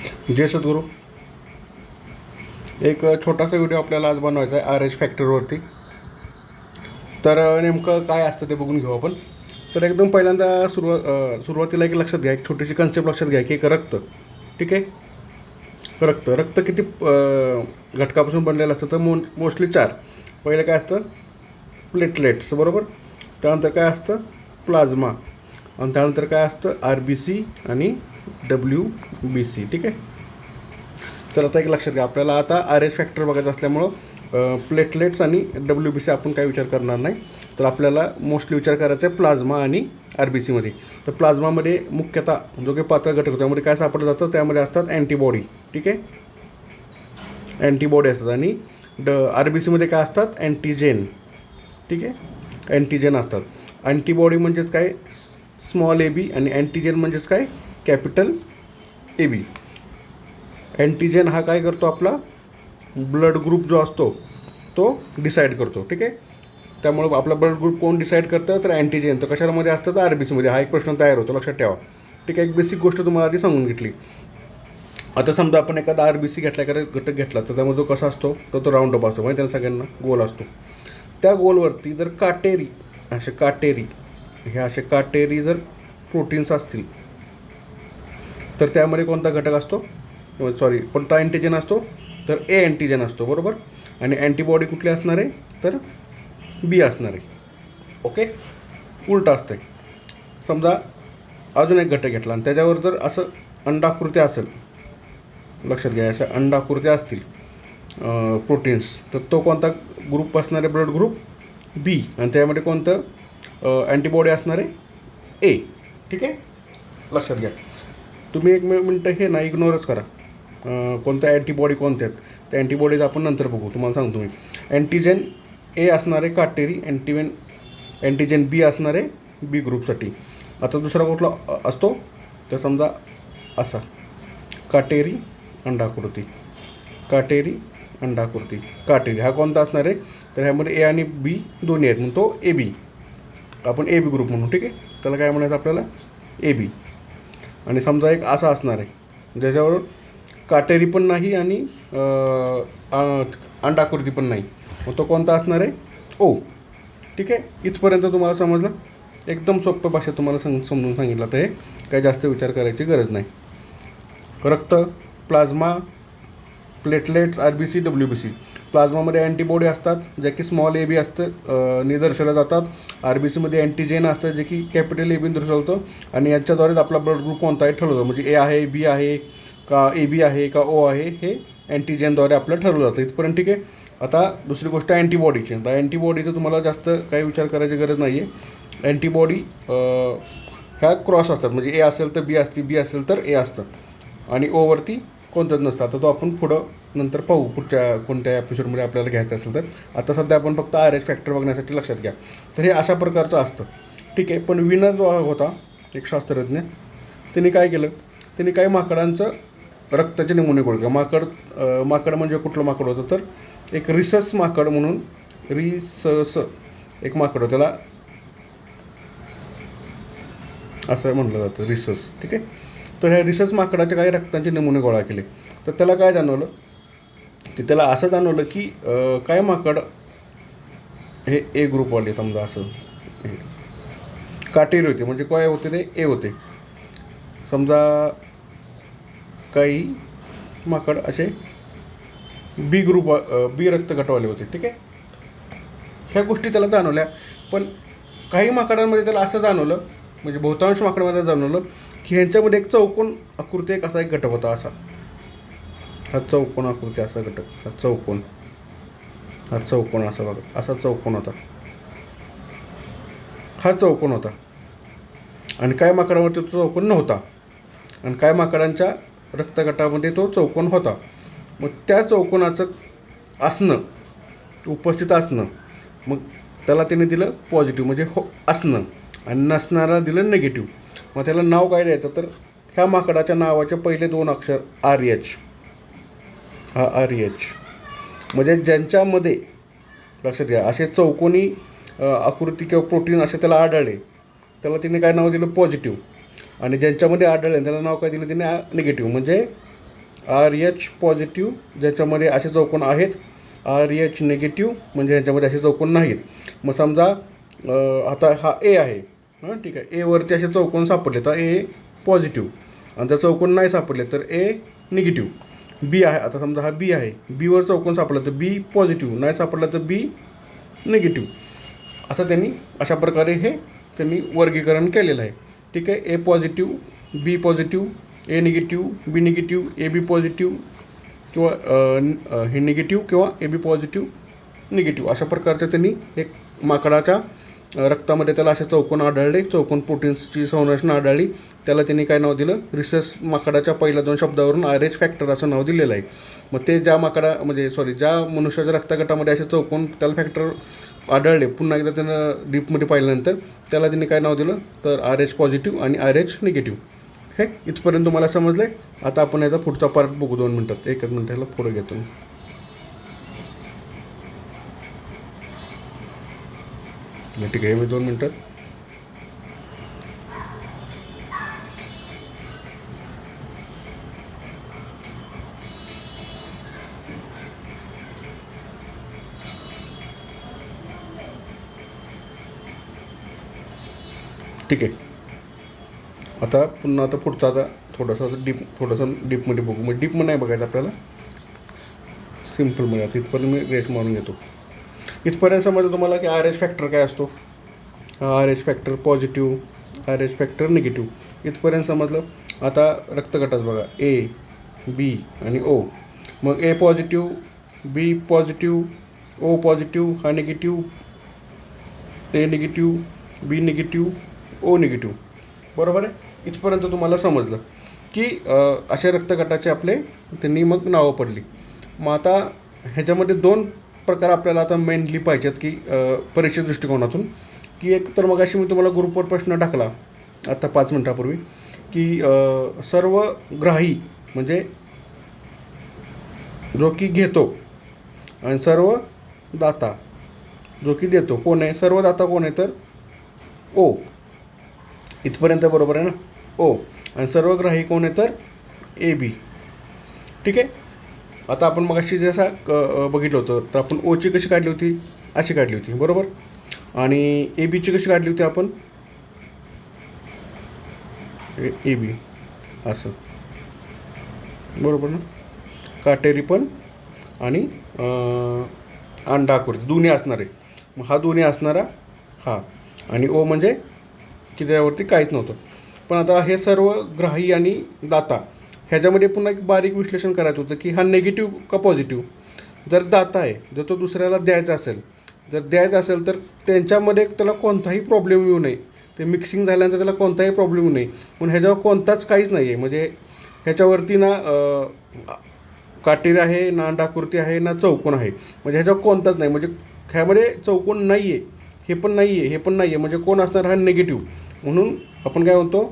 जय सद्गुरू. एक छोटासा व्हिडिओ आपल्याला आज बनवायचा आहे आर एच फॅक्टरवरती तर नेमकं काय असतं ते बघून घेऊ आपण. तर एकदम पहिल्यांदा सुरुवात सुरुवातीला एक लक्षात घ्या एक छोटीशी कन्सेप्ट लक्षात घ्या की एक रक्त. ठीक आहे? रक्त. रक्त किती घटकापासून बनलेलं असतं? तर मो मोस्टली चार. पहिलं काय असतं? प्लेटलेट्स. बरोबर? त्यानंतर काय असतं? प्लाझ्मा. आणि त्यानंतर काय असतं? आर बी सी आणि डब्ल्यू बी सी ठीक आहे? तर आता एक लक्षात घ्या. आपल्याला आता आर एच फॅक्टर बघायचं असल्यामुळं प्लेटलेट्स आणि डब्ल्यू बी सी आपण काय विचार करणार नाही. तर आपल्याला मोस्टली विचार करायचा आहे प्लाझ्मा आणि आर बी सीमध्ये तर प्लाझ्मामध्ये मुख्यतः जो काही पातळ घटक त्यामध्ये काय सापडलं जातं? त्यामध्ये असतात अँटीबॉडी ठीक आहे? अँटीबॉडी असतात आणि ड आर बी सीमध्ये काय असतात? अँटीजेन ठीक आहे? अँटीजेन असतात. अँटीबॉडी म्हणजेच काय? स्मॉल ए बी आणि अँटीजेन म्हणजेच काय? Capital A B. अँटीजेन हा काय करतो आपला? ब्लड ग्रुप जो असतो तो डिसाईड करतो ठीक आहे? त्यामुळं आपला ब्लड ग्रुप कोण डिसाईड करतं? तर अँटीजेन तर कशामध्ये असतं? तर आर बी सीमध्ये हा एक प्रश्न तयार होतो लक्षात ठेवा. ठीक आहे एक बेसिक गोष्ट तुम्हाला आधी सांगून घेतली. आता समजा आपण एखादा आर बी सी घेतला एखादा घटक घेतला तर त्यामध्ये जो कसा असतो? तर तो राऊंड अप असतो. माहिती आहे सगळ्यांना? गोल असतो. त्या गोलवरती जर काटेरी असे काटेरी हे असे काटेरी जर प्रोटीन्स असतील तर त्यामध्ये कोणता घटक असतो? सॉरी कोणता अँटीजेन असतो? तर ए अँटीजन असतो बरोबर? आणि अँटीबॉडी कुठली असणार आहे? तर बी असणार आहे. ओके उलटं असतं समजा अजून एक घटक घेतला आणि त्याच्यावर जर असं अंडाकृती असेल लक्षात घ्या अशा अंडाकृती असतील प्रोटीन्स तर तो कोणता ग्रुप असणार आहे? ब्लड ग्रुप बी आणि त्यामध्ये कोणतं अँटीबॉडी असणार आहे? ए ठीक आहे? लक्षात घ्या. तुम्ही एक मिनटं हे ना इग्नोरच करा. कोणत्या अँटीबॉडी कोणत्या आहेत त्या अँटीबॉडीज आपण नंतर बघू. तुम्हाला सांगतो मी. अँटीजेन ए असणार आहे काटेरी अँटीवेन अँटीजेन बी असणारे बी ग्रुपसाठी आता दुसरा कुठला असतो? तर समजा असा. काटेरी अंडाकृती. काटेरी अंडाकृती. काटेरी हा कोणता असणार आहे? तर ह्यामध्ये ए आणि बी दोन्ही आहेत. म्हणून तो ए बी आपण ए बी ग्रुप म्हणू ठीक आहे? त्याला काय म्हणायचं आपल्याला? ए बी आणि समजा एक असा असणार आहे ज्याच्यावर काटेरी पण नाही आणि अंडाकृती पण नाही. मग तो कोणता असणार आहे? ओ ठीक आहे. इथपर्यंत तुम्हाला समजलं? एकदम सोप्या भाषेत तुम्हाला सम समजून सांगितलं तर हे. काही जास्त विचार करायची गरज नाही. रक्त plasma platelets R B C W B C. प्लाझ्मामध्ये antibody असतात जे की स्मॉल ए बी असतं निदर्शवल्या ने दर्शवल्या जातात. आर बी सीमध्ये अँटीजेन असतं जे की कॅपिटल ए बी दर्शवतं आणि याच्याद्वारेच आपला ब्लड ग्रुप कोणता आहे ठरवतो. म्हणजे ए आहे बी आहे का ए बी आहे का ओ आहे हे अँटीजेनद्वारे आपलं ठरवलं जातं. इथपर्यंत ठीक आहे. आता दुसरी गोष्ट अँटीबॉडीची. आता अँटीबॉडीचं तुम्हाला जास्त काही विचार करायची गरज नाही आहे अँटीबॉडी ह्या क्रॉस असतात. म्हणजे ए असेल तर बी असती बी असेल तर ए असतं. आणि ओवरती कोणतंच नसतं आता तो आपण पुढं नंतर पाहू पुढच्या कोणत्या एपिसोडमध्ये आपल्याला घ्यायचं असेल तर. आता सध्या आपण फक्त आर एच फॅक्टर बघण्यासाठी लक्षात घ्या. तर हे अशा प्रकारचं असतं. ठीक आहे पण विनर जो होता एक शास्त्रज्ञ त्यांनी काय केलं? त्यांनी काही माकडांचं रक्ताचे नमुने गोळले. माकड माकड म्हणजे कुठलं माकड होतं तर? एक रिसस माकड म्हणून रिसस एक माकड होतं. त्याला असं म्हटलं जातं रिसस. ठीक आहे? तर ह्या रिसस माकडाचे काही रक्तांचे नमुने गोळा केले? तर त्याला काय जाणवलं? की त्याला असं जाणवलं की काय माकड हे ए ग्रुपवाले समजा असं काटेरी होते. म्हणजे काय होते ते? ए होते. समजा काही माकड असे बी ग्रुप बी रक्तगटवाले होते ठीक आहे? ह्या गोष्टी त्याला जाणवल्या. पण काही माकडांमध्ये त्याला असं जाणवलं म्हणजे बहुतांश माकडांमध्ये जाणवलं की ह्यांच्यामध्ये एक चौकोन आकृती एक असा एक घटक होता असा. हा चौकोन आकृती असा घटक. हा चौकोन. हा चौकोन असा बघा असा चौकोन होता. हा चौकोन होता. आणि काय माकडावरती तो चौकोन नव्हता. आणि काय माकडांच्या रक्तगटामध्ये तो चौकोन होता. मग त्या चौकोनाचं असणं उपस्थित असणं मग त्याला त्याने दिलं पॉझिटिव्ह म्हणजे हो असणं आणि नसणारा दिलं निगेटिव्ह मग त्याला नाव काय द्यायचं? तर ह्या माकडाच्या नावाचे पहिले दोन अक्षर आर एच आर एच. म्हणजे ज्यांच्यामध्ये लक्षात घ्या असे चौकोनी आकृती किंवा प्रोटीन असे त्याला आढळले त्याला तिने काय नाव दिलं? पॉझिटिव्ह. आणि ज्यांच्यामध्ये आढळले त्याला नाव काय दिलं तिने? निगेटिव्ह. म्हणजे आर एच पॉझिटिव्ह ज्याच्यामध्ये असे चौकोन आहेत आर एच निगेटिव्ह म्हणजे ह्याच्यामध्ये असे चौकोन नाहीत. मग समजा आता हा ए आहे. हां ठीक आहे. एवरती असे चौकोन सापडले तर ए पॉझिटिव्ह. आणि जर चौकोन नाही सापडले तर ए निगेटिव्ह. बी आहे. आता समजा हा बी आहे. बीवर चौकोन सापडला तर बी पॉझिटिव्ह नाही सापडला तर बी निगेटिव्ह असं त्यांनी अशा प्रकारे हे त्यांनी वर्गीकरण केलेलं आहे. ठीक आहे? A positive B positive A negative B negative A B positive किंवा हे निगेटिव्ह किंवा ए बी पॉझिटिव्ह निगेटिव्ह अशा प्रकारचं त्यांनी एक माकडाच्या रक्तामध्ये त्याला असे चौकोन आढळले. चौकोन प्रोटीन्सची संरचना आढळली. त्याला त्यांनी काय नाव दिलं? रिसेस माकडाच्या पहिल्या दोन शब्दावरून आर एच फॅक्टर असं नाव दिलेलं आहे. मग ते ज्या माकडा म्हणजे सॉरी ज्या मनुष्याच्या रक्तगटामध्ये असे चौकोन त्याला फॅक्टर आढळले. पुन्हा एकदा त्यानं डीपमध्ये पाहिल्यानंतर त्याला त्यांनी काय नाव दिलं? तर आर एच पॉझिटिव्ह आणि आर एच निगेटिव्ह. हे इथपर्यंत तुम्हाला समजलं आहे आता आपण याचा पुढचा पार्ट बघू दोन मिनटात. एकच मिनटाला पुढे घेतो मी. ठीक आहे मी दोन मिनटं. ठीक आहे. आता पुन्हा आता पुढचा आता थोडासा डीप थोडंसं डीपमध्ये बघू. मग डीपमध्ये नाही बघायचं आपल्याला. सिम्पलमध्ये आता इथपर्यंत मी रेट मारून घेतो. इथपर्यंत समजलं तुम्हाला की आर एच फॅक्टर काय असतो? R H factor positive R H factor negative इथपर्यंत समजलं? आता रक्तगटात बघा. ए बी आणि ओ मग A positive B positive O positive हा negative A negative B negative O negative बरोबर आहे? इथपर्यंत तुम्हाला समजलं की अशा रक्तगटाचे आपले त्यांनी मग नावं पडली. मग आता ह्याच्यामध्ये दोन प्रकार आपल्याला आता मेनली पाहिजेत की अ, परीक्षे दृष्टिकोनातून. की एक तर मग अशी मी तुम्हाला ग्रुपवर प्रश्न टाकला आता पाच मिनटापूर्वी की सर्व ग्राही म्हणजे जो की घेतो आणि सर्व दाता जो की देतो कोण आहे? सर्व दाता कोण आहे तर ओ. इथपर्यंत बरोबर आहे ना? ओ. आणि सर्व ग्राही कोण आहे तर ए बी. ठीक आहे? आता आपण मग अशी जसा क- बघितलं होतं तर आपण ओची कशी काढली होती? अशी काढली होती बरोबर? आणि ए बीची कशी काढली होती आपण? ए बी असं. बरोबर ना? काटेरी पण आणि अं, अंडा आकृती दोन्ही असणार. आहे मग हा दोन्ही असणारा हा. आणि ओ म्हणजे की त्यावरती काहीच नव्हतं. पण आता हे सर्व ग्राही आणि दाता ह्याच्यामध्ये पुन्हा एक बारीक विश्लेषण करायचं होतं की हा नेगेटिव्ह का पॉझिटिव्ह जर दाता आहे जर तो दुसऱ्याला द्यायचा असेल जर द्यायचा असेल तर त्यांच्यामध्ये त्याला कोणताही प्रॉब्लेम येऊ नये. ते मिक्सिंग झाल्यानंतर त्याला कोणताही प्रॉब्लेम येऊ नये. म्हणून ह्याच्यावर कोणताच काहीच नाही आहे म्हणजे ह्याच्यावरती ना काटेरी आहे ना अंडाकृती आहे ना चौकोन आहे. म्हणजे ह्याच्यावर कोणताच नाही. म्हणजे ह्यामध्ये चौकोन नाही आहे हे पण नाही आहे हे पण नाही आहे म्हणजे कोण असणार हा निगेटिव्ह म्हणून आपण काय म्हणतो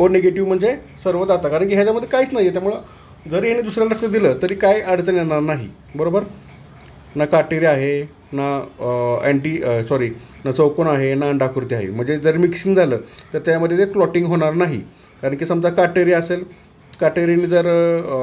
ओ निगेटिव्ह म्हणजे सर्व दाता कारण की ह्याच्यामध्ये काहीच नाही आहे त्यामुळं जरी याने दुसऱ्याला लक्ष दिलं तरी काय अडचण येणार नाही. बरोबर? ना काटेरी आहे ना अँटी सॉरी ना चौकोन आहे ना अंडाकृती आहे. म्हणजे जर मिक्सिंग झालं तर त्यामध्ये ते क्लॉटिंग होणार नाही. कारण की समजा काटेरी असेल काटेरीने जर अ,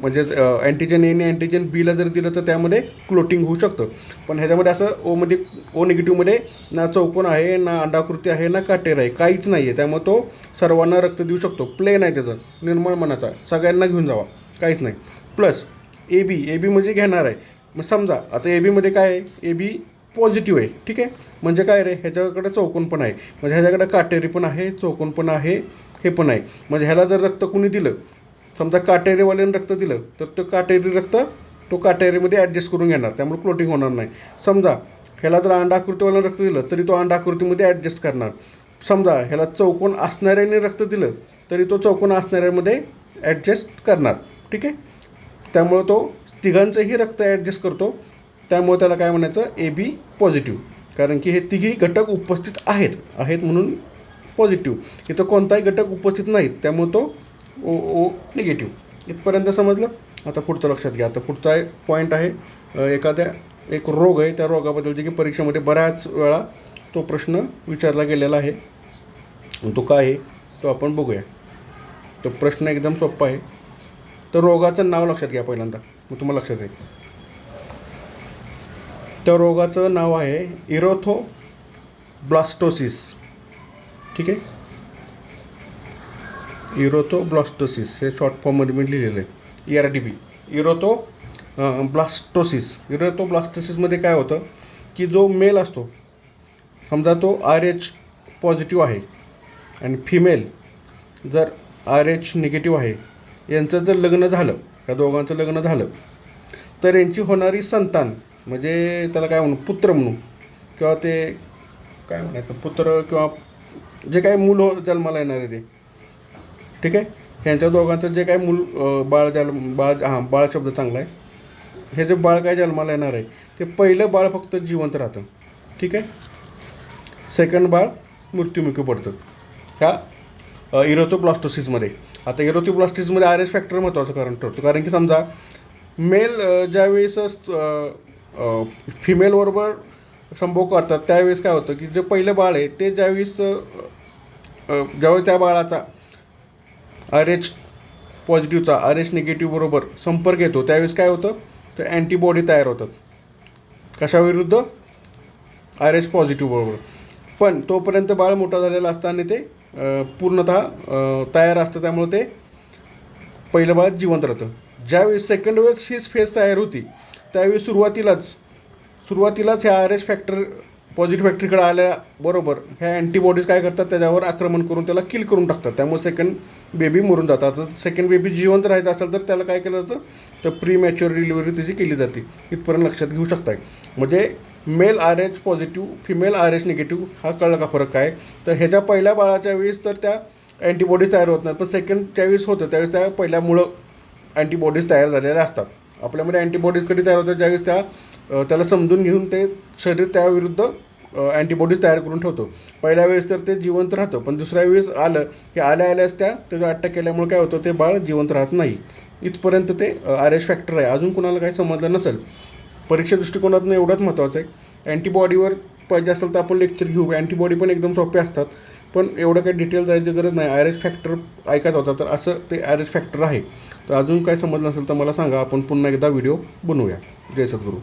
म्हणजे अँटीजन एने अँटीजन बीला जर दिलं तर त्यामध्ये क्लोटिंग होऊ शकतं. पण ह्याच्यामध्ये असं ओमध्ये ओ निगेटिव्हमध्ये ना चौकोन आहे ना अंडाकृती आहे ना काटेर आहे. काहीच नाही आहे त्यामुळे तो सर्वांना रक्त देऊ शकतो. प्लेन आहे त्याचं. निर्मळ मनाचा. सगळ्यांना घेऊन जावा. काहीच नाही. Plus A B A B म्हणजे घेणार आहे. मग समजा आता ए बीमध्ये काय आहे? ए बी पॉझिटिव्ह आहे. ठीक आहे? म्हणजे काय रे? ह्याच्याकडे चौकोन पण आहे. म्हणजे ह्याच्याकडे काटेरी पण आहे चौकोन पण आहे हे पण आहे. म्हणजे ह्याला जर रक्त कुणी दिलं समजा काटेरीवाल्यानं रक्त दिलं तर तो काटेरी रक्त तो काटेरीमध्ये ॲडजस्ट करून घेणार. त्यामुळे क्लोटिंग होणार नाही. समजा ह्याला जर अंडाकृतीवाल्यानं रक्त दिलं तरी तो अंडाकृतीमध्ये ॲडजस्ट करणार. समजा ह्याला चौकोन असणाऱ्याने रक्त दिलं तरी तो चौकोन असणाऱ्यामध्ये ॲडजस्ट करणार. ठीक आहे? त्यामुळं तो तिघांचंही रक्त ॲडजस्ट करतो. त्यामुळे त्याला काय म्हणायचं? ए बी पॉझिटिव्ह कारण की हे तिघी घटक उपस्थित आहेत. आहेत म्हणून पॉझिटिव्ह इथं कोणताही घटक उपस्थित नाहीत त्यामुळे तो ओ ओ निगेटिव्ह इथपर्यंत समजलं? आता पुढचं लक्षात घ्या. आता पुढचा पॉईंट आहे एखाद्या एक रोग आहे त्या रोगाबद्दल जे की परीक्षेमध्ये बऱ्याच वेळा तो प्रश्न विचारला गेलेला आहे. तो काय आहे? तो आपण बघूया. तो प्रश्न एकदम सोपा आहे. तर रोगाचं नाव लक्षात घ्या पहिल्यांदा. मग तुम्हाला लक्षात येईल. त्या रोगाचं नाव आहे इरोथो ब्लास्टोसिस ठीक आहे. इरोथो ब्लॉस्टोसिस हे शॉर्ट फॉर्ममध्ये मी लिहिलेलं आहे. E R D B erythroblastosis इरोथो ब्लास्टोसिसमध्ये काय होतं की जो मेल असतो समजा तो आर एच पॉझिटिव्ह आहे आणि फिमेल जर आर एच निगेटिव्ह आहे यांचं जर लग्न झालं या दोघांचं लग्न झालं तर यांची होणारी संतान म्हणजे त्याला काय म्हणू पुत्र म्हणू किंवा ते काय म्हणायचं पुत्र किंवा जे काही मूल हो जन्माला येणार आहे ते. ठीक आहे? ह्यांच्या दोघांचं जे काही मूल बाळ जन्म बाळ हां बाळ शब्द चांगला आहे. हे जे बाळ काय जन्माला येणार आहे ते पहिलं बाळ फक्त जिवंत राहतं. ठीक आहे? सेकंड बाळ मृत्युमुखी पडतं. ह्या इरोथोप्लास्टोसिसमध्ये आता इरोथोप्लास्टोसिसमध्ये आर एस फॅक्टर महत्त्वाचं कारण ठरतो. कारण की समजा मेल ज्यावेळेस फिमेलबरोबर संभोग करतात. त्यावेळेस काय होतं की जे पहिलं बाळ आहे ते ज्यावेळेस ज्यावेळेस त्या बाळाचा आर एच पॉझिटिव्हचा आर एच निगेटिव्ह बरोबर संपर्क येतो त्यावेळेस काय होतं? तर अँटीबॉडी तयार होतात. कशाविरुद्ध? आर एच पॉझिटिव्ह बरोबर. पण तोपर्यंत बाळ मोठा झालेला असताना ते पूर्णतः तयार असतं. त्यामुळे ते पहिलं बाळ जिवंत राहतं. ज्यावेळेस सेकंड वेळेस हीच फेज तयार होती त्यावेळी सुरुवातीलाच सुरुवातीलाच ह्या आर एस फॅक्टर पॉझिटिव्ह फॅक्टरीकडे आल्याबरोबर ह्या अँटीबॉडीज काय करतात? त्याच्यावर आक्रमण करून त्याला किल करून टाकतात. त्यामुळे सेकंड बेबी मरून जातात. सेकंड बेबी जिवंत राहायचं असेल तर त्याला काय केलं जातं? तर प्री मॅच्युअर डिलिव्हरी त्याची केली जाते. इथपर्यंत लक्षात घेऊ शकताय. म्हणजे male R H positive female R H negative हा कळला का फरक काय? तर ह्याच्या पहिल्या बाळाच्या वेळेस तर त्या अँटीबॉडीज तयार होत नाहीत. पण सेकंड वेळेस होतं. त्यावेळेस त्या पहिल्यामुळं अँटीबॉडीज तयार झालेल्या असतात. आपल्यामध्ये अँटीबॉडीज कधी तयार होतात? ज्यावेळेस त्या त्याला समजून घेऊन ते शरीर त्याविरुद्ध अँटीबॉडीज तयार करून ठेवतो. पहिल्या वेळेस तर ते जिवंत राहतं पण दुसऱ्या वेळेस आलं की आल्या आल्यास त्या त्याचा अटॅक केल्यामुळे काय होतं ते बाळ जिवंत राहत नाही. इथपर्यंत ते आर एच फॅक्टर आहे. अजून कोणाला काही समजलं नसेल. परीक्षा दृष्टिकोनातून एवढंच महत्त्वाचं आहे. अँटीबॉडीवर पाहिजे असेल तर आपण लेक्चर घेऊ. अँटीबॉडी पण एकदम सोपे असतात. पण एवढं काही डिटेल जायची गरज नाही. आर एच फॅक्टर ऐकत होता तर असं ते आर एच फॅक्टर आहे. तर अजून काय समजलं नसेल तर मला सांगा. आपण पुन्हा एकदा व्हिडिओ बनवूया. जय सद्गुरू.